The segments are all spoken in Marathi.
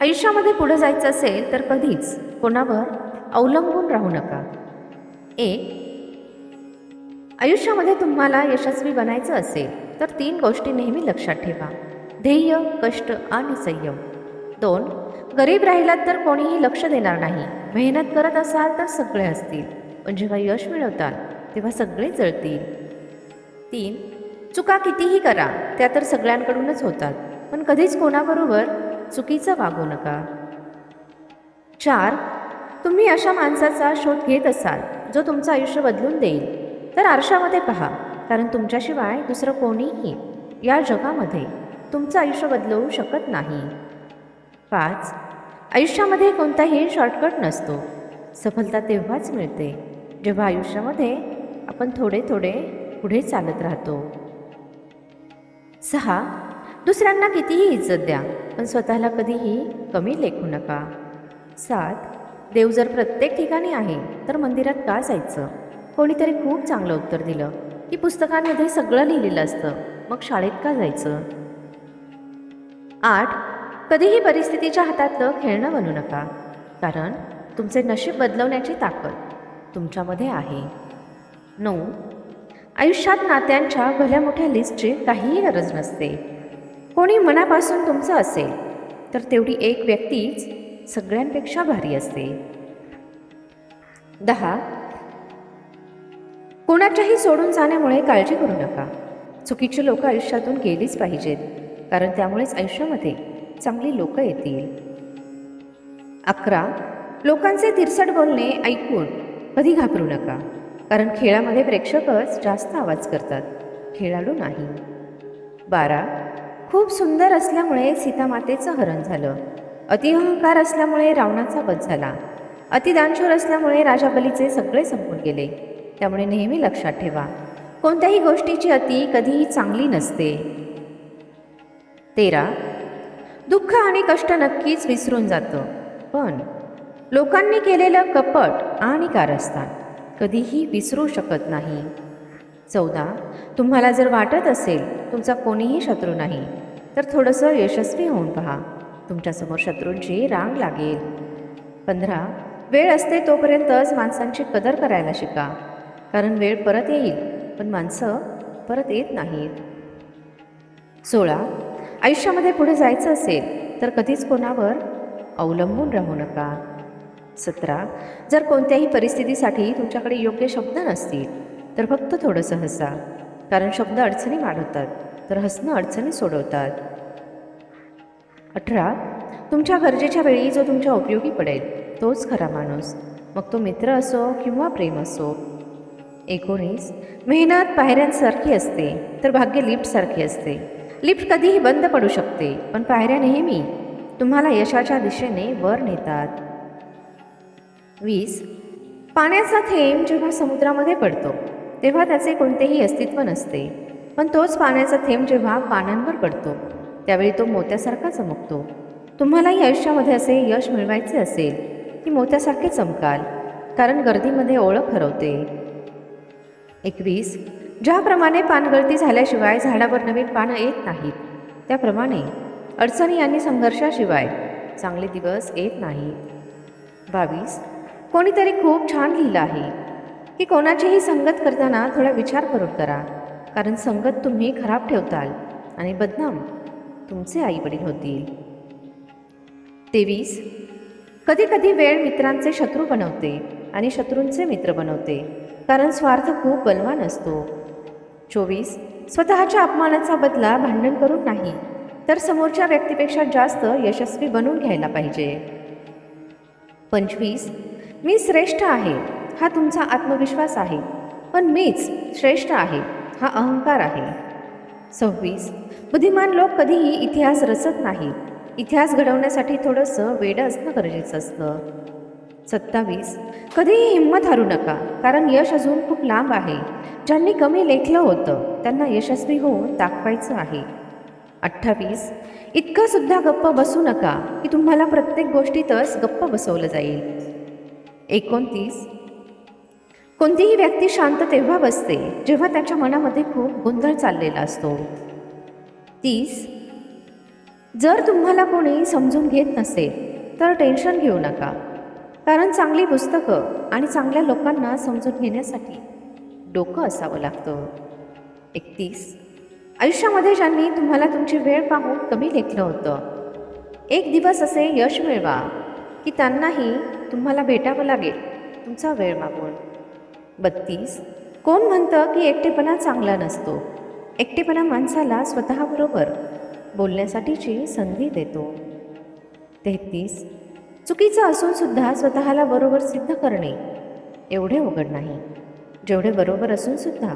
आयुष्यामध्ये पुढे जायचं असेल तर कधीच कोणावर अवलंबून राहू नका. एक आयुष्यामध्ये तुम्हाला यशस्वी बनायचं असेल तर तीन गोष्टी नेहमी लक्षात ठेवा. ध्येय कष्ट आणि संयम. दोन गरीब राहिलात तर कोणीही लक्ष देणार नाही. मेहनत करत असाल तर सगळे असतील. पण जेव्हा यश मिळवताल तेव्हा सगळे जळतील. तीन चुका कितीही करा त्या तर सगळ्यांकडूनच होतात. पण कधीच कोणाबरोबर चुकीचं वागू नका. चार तुम्ही अशा माणसाचा शोध घेत असाल जो तुमचं आयुष्य बदलून देईल. तर आरशामध्ये पहा कारण तुमच्याशिवाय दुसरं कोणीही या जगामध्ये तुमचं आयुष्य बदलवू शकत नाही. पाच आयुष्यामध्ये कोणताही शॉर्टकट नसतो. सफलता तेव्हाच मिळते जेव्हा आयुष्यामध्ये आपण थोडे थोडे पुढे चालत राहतो. सहा दुसऱ्यांना कितीही इज्जत द्या पण स्वतःला कधीही कमी लेखू नका. सात देव जर प्रत्येक ठिकाणी आहे तर मंदिरात का जायचं? कोणीतरी खूप चांगलं उत्तर दिलं की पुस्तकांमध्ये सगळं लिहिलेलं असतं मग शाळेत का जायचं? आठ कधीही परिस्थितीच्या हातातलं खेळणं बनू नका कारण तुमचे नशीब बदलवण्याची ताकद तुमच्यामध्ये आहे. नऊ आयुष्यात नात्यांच्या भल्या मोठ्या लिस्टची काहीही गरज नसते कोणी मनापासून तुमचं असेल तर तेवढी एक व्यक्तीच सगळ्यांपेक्षा भारी असते. दहा. कोणाच्याही सोडून जाण्यामुळे काळजी करू नका. चुकीची लोक आयुष्यातून गेलीच पाहिजेत कारण त्यामुळेच आयुष्यामध्ये चांगली लोक येतील. अकरा. लोकांचे तिरसट बोलणे ऐकून कधी घाबरू नका कारण खेळामध्ये प्रेक्षकच जास्त आवाज करतात खेळाडू नाही. बारा. खूप सुंदर असल्यामुळे सीतामातेचं हरण झालं. अतिअहंकार असल्यामुळे रावणाचा वध झाला. अतिदानशूर असल्यामुळे राजाबलीचे सगळे संपून गेले. त्यामुळे नेहमी लक्षात ठेवा कोणत्याही गोष्टीची अति कधीही चांगली नसते. तेरा. दुःख आणि कष्ट नक्कीच विसरून जातं. पण लोकांनी केलेलं कपट आणि कारस्थान कधीही विसरू शकत नाही. चौदा. तुम्हाला जर वाटत असेल तुमचा कोणीही शत्रू नाही तर थोडंसं यशस्वी होऊन पहा. तुमच्यासमोर शत्रूंची रांग लागेल. पंधरा वेळ असते तोपर्यंतच माणसांची कदर करायला शिका. कारण वेळ परत येईल पण माणसं परत येत नाहीत. सोळा आयुष्यामध्ये पुढे जायचं असेल तर कधीच कोणावर अवलंबून राहू नका. सतरा जर कोणत्याही परिस्थितीसाठी तुमच्याकडे योग्य शब्द नसतील तर फक्त थोडंसं हसा. कारण शब्द अडचणी वाढवतात. तर हसणं अडचणी सोडवतात. अठरा तुमच्या गरजेच्या वेळी जो तुमच्या उपयोगी पडेल तोच खरा माणूस. मग तो मित्र असो किंवा प्रेम असो. एकोणीस मेहनत पायऱ्यांसारखी असते तर भाग्य लिफ्टसारखी असते. लिफ्ट कधीही बंद पडू शकते पण पायऱ्या नेहमी. तुम्हाला यशाच्या दिशेने वर नेतात. वीस पाण्याचा थेंब जेव्हा समुद्रामध्ये पडतो तेव्हा त्याचे कोणतेही अस्तित्व नसते. पण तोच पाण्याचा थेंब जेव्हा पानांवर पडतो त्यावेळी तो मोत्यासारखा चमकतो. तुम्हालाही आयुष्यामध्ये असे यश मिळवायचे असेल की मोत्यासारखे चमकाल कारण गर्दीमध्ये ओळख हरवते. एकवीस ज्याप्रमाणे पानगळती झाल्याशिवाय झाडावर नवीन पानं येत नाहीत त्याप्रमाणे अडचणी आणि संघर्षाशिवाय चांगले दिवस येत नाही बावीस कोणीतरी खूप छान लिहिलं आहे की कोणाचीही संगत करताना थोडा विचार करून करा. कारण संगत तुम्ही खराब ठेवताल आणि बदनाम तुमचे आईवडील होतील. तेवीस कधी कधी वेळ मित्रांचे शत्रू बनवते आणि शत्रूंचे मित्र बनवते कारण स्वार्थ खूप बलवान असतो. चोवीस स्वतःच्या अपमानाचा बदला भांडण करून नाही तर समोरच्या व्यक्तीपेक्षा जास्त यशस्वी बनवून घ्यायला पाहिजे. पंचवीस मी श्रेष्ठ आहे हा तुमचा आत्मविश्वास आहे पण मीच श्रेष्ठ आहे हा अहंकार आहे. सव्वीस. बुद्धिमान लोक कधीही इतिहास रचत नाहीत. इतिहास घडवण्यासाठी थोडंसं वेडं असणं गरजेचं असतं. सत्तावीस. कधीही हिंमत हरू नका कारण यश अजून खूप लांब आहे. ज्यांनी कमी लेखलं होतं त्यांना यशस्वी होऊन दाखवायचं आहे. अठ्ठावीस. इतकं सुद्धा गप्प बसू नका की तुम्हाला प्रत्येक गोष्टीतच गप्प बसवलं जाईल. एकोणतीस. कोणतीही व्यक्ती शांत तेव्हा बसते जेव्हा त्याच्या मनामध्ये खूप गोंधळ चाललेला असतो. तीस जर तुम्हाला कोणी समजून घेत नसेल तर टेन्शन घेऊ नका. कारण चांगली पुस्तकं आणि चांगल्या लोकांना समजून घेण्यासाठी डोकं असावं लागतं. एकतीस आयुष्यामध्ये ज्यांनी तुम्हाला तुमची वेळ पाहून कमी लेखलं होतं एक दिवस असे यश मिळवा की त्यांनाही तुम्हाला भेटावं लागेल तुमचा वेळ मागून. बत्तीस. कोण म्हणतं की एकटेपणा चांगला नसतो? एकटेपणा माणसाला स्वतःबरोबर बोलण्यासाठीची संधी देतो. तेहतीस. चुकीचं असूनसुद्धा स्वतःला बरोबर सिद्ध करणे एवढे अवघड नाही. जेवढे बरोबर असूनसुद्धा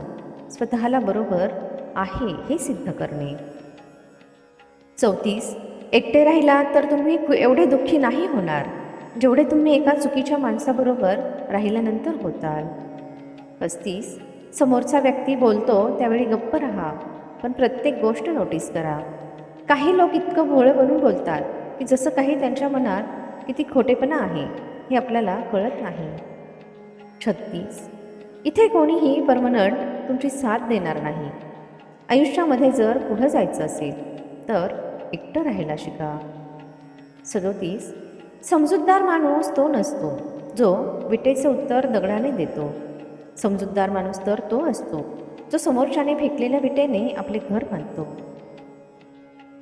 स्वतःला बरोबर आहे हे सिद्ध करणे. चौतीस. एकटे राहिला तर तुम्ही एवढे दुःखी नाही होणार. जेवढे तुम्ही एका चुकीच्या माणसाबरोबर राहिल्यानंतर होताल. पस्तीस. समोरचा व्यक्ती बोलतो त्यावेळी गप्प राहा पण प्रत्येक गोष्ट नोटीस करा. काही लोक इतकं भोळं बनून बोलतात की जसं काही त्यांच्या मनात किती खोटेपणा आहे हे आपल्याला कळत नाही. छत्तीस. इथे कोणीही परमनंट तुमची साथ देणार नाही. आयुष्यामध्ये जर पुढं जायचं असेल तर एकटं राहायला शिका. सदोतीस. समजूतदार माणूस तो नसतो जो विटेचं उत्तर दगडाने देतो. समजूतदार माणूस तर तो असतो. जो समोरच्याने फेकलेल्या विटेने आपले घर बांधतो.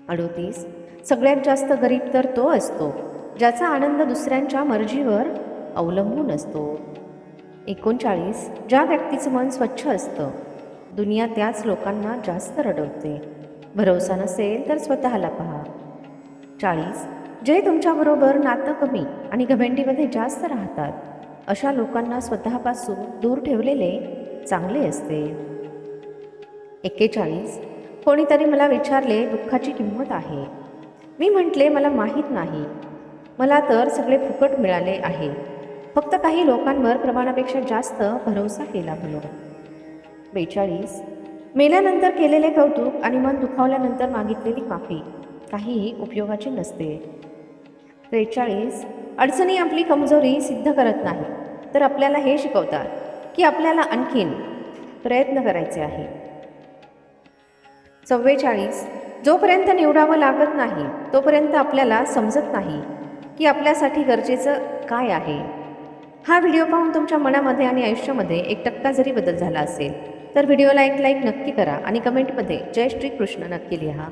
अडोतीस सगळ्यात जास्त गरीब तर तो असतो ज्याचा आनंद दुसऱ्यांच्या मर्जीवर अवलंबून असतो. एकोणचाळीस ज्या व्यक्तीचं मन स्वच्छ असतं दुनिया त्याच लोकांना जास्त रडवते. भरोसा नसेल तर स्वतःला पहा. चाळीस जे तुमच्याबरोबर नातं कमी आणि घमेंडीमध्ये जास्त राहतात अशा लोकांना स्वतःपासून दूर ठेवलेले चांगले असते. एक्केचाळीस. कोणीतरी मला विचारले दुःखाची किंमत आहे. मी म्हटले मला माहीत नाही. मला तर सगळे फुकट मिळाले आहे. फक्त काही लोकांवर प्रमाणापेक्षा जास्त भरोसा केला म्हणून. बेचाळीस. मेल्यानंतर केलेले कौतुक आणि मन दुखावल्यानंतर मागितलेली माफी काहीही उपयोगाची नसते. त्रेचाळीस. अडचणी आपली कमजोरी सिद्ध करत नाही. तर आपल्याला हे शिकवतात की आपल्याला आणखीन प्रयत्न करायचे आहे. चव्वेचाळीस. जोपर्यंत निवडावं लागत नाही तोपर्यंत आपल्याला समजत नाही की आपल्यासाठी गरजेचं काय आहे. हा व्हिडिओ पाहून तुमच्या मनामध्ये आणि आयुष्यामध्ये एक टक्का जरी बदल झाला असेल तर व्हिडिओला एक लाईक नक्की करा आणि कमेंटमध्ये जय श्री कृष्ण नक्की लिहा.